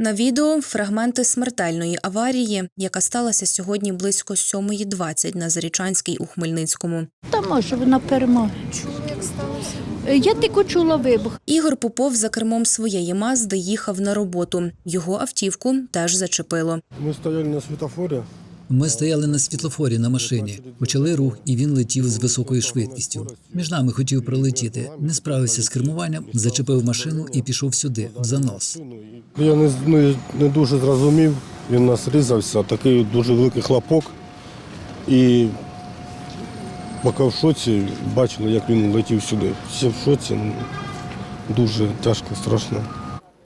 На відео фрагменти смертельної аварії, яка сталася сьогодні близько 7.20 на Зарічанській у Хмельницькому. Та може вона перемога. Чули, як сталося? Я тільки чула вибух. Ігор Попов за кермом своєї Мазди їхав на роботу. Його автівку теж зачепило. Ми стояли на светофоре. Ми стояли на світлофорі на машині, почали рух, і він летів з високою швидкістю. Між нами хотів пролетіти, не справився з кермуванням, зачепив машину і пішов сюди, в занос. Я не, не, не дуже зрозумів, він нас різався, такий дуже великий хлопок. І поки в шоці бачили, як він летів сюди. Всі в шоці, ну, дуже тяжко, страшно.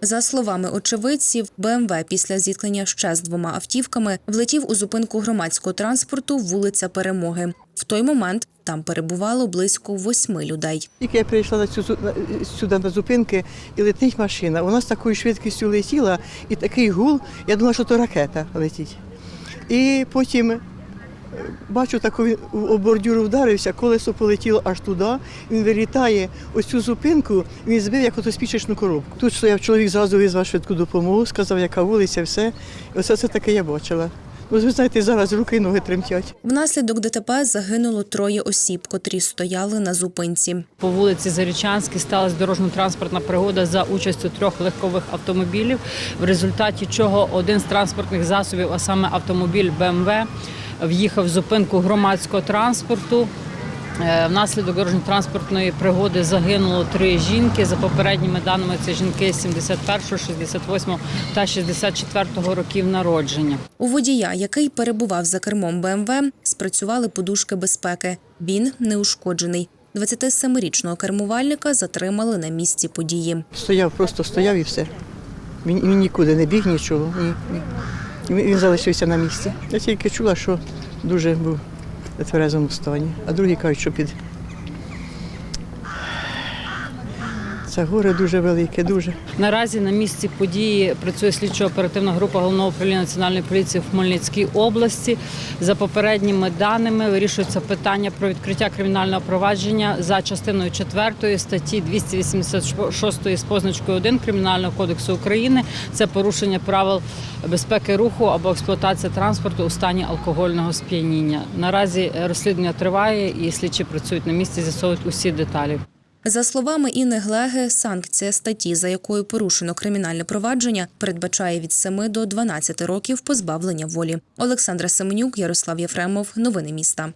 За словами очевидців, БМВ після зіткнення ще з двома автівками влетів у зупинку громадського транспорту вулиця Перемоги. В той момент там перебувало близько восьми людей. Тільки я прийшла на цю сюди на зупинки і летить машина. Вона з такою швидкістю летіла, і такий гул, я думала, що то ракета летить. І потім бачу, таку він у бордюру вдарився, колесо полетіло аж туди. Він вилітає ось цю зупинку, він збив як ото спічечну коробку. Тут стояв чоловік, зразу визвав швидку допомогу, сказав, яка вулиця, все. І оце це таке я бачила. Ну, ви знаєте, зараз руки і ноги тремтять. Внаслідок ДТП загинуло троє осіб, котрі стояли на зупинці. По вулиці Зарічанській сталася дорожньо-транспортна пригода за участю трьох легкових автомобілів, в результаті чого один з транспортних засобів, а саме автомобіль БМВ, в'їхав в зупинку громадського транспорту. Е, Внаслідок дорожньо-транспортної пригоди загинуло три жінки. За попередніми даними, це жінки 71, 68 та 64 років народження. У водія, який перебував за кермом БМВ, спрацювали подушки безпеки. Він не ушкоджений. 27-річного кермувальника затримали на місці події. Стояв, просто стояв і все. Він, він нікуди не біг, нічого. Ні, ні. Він залишився на місці. Я тільки чула, що дуже був в тверезому стані. А другі кажуть, що під. Це горе дуже велике, дуже. Наразі на місці події працює слідчо-оперативна група головного управління національної поліції в Хмельницькій області. За попередніми даними вирішується питання про відкриття кримінального провадження за частиною 4 статті 286 з позначкою 1 Кримінального кодексу України. Це порушення правил безпеки руху або експлуатація транспорту у стані алкогольного сп'яніння. Наразі розслідування триває і слідчі працюють на місці, з'ясовують усі деталі. За словами Інни Глеги, санкція статті, за якою порушено кримінальне провадження, передбачає від 7 до 12 років позбавлення волі. Олександра Семенюк, Ярослав Єфремов. Новини міста.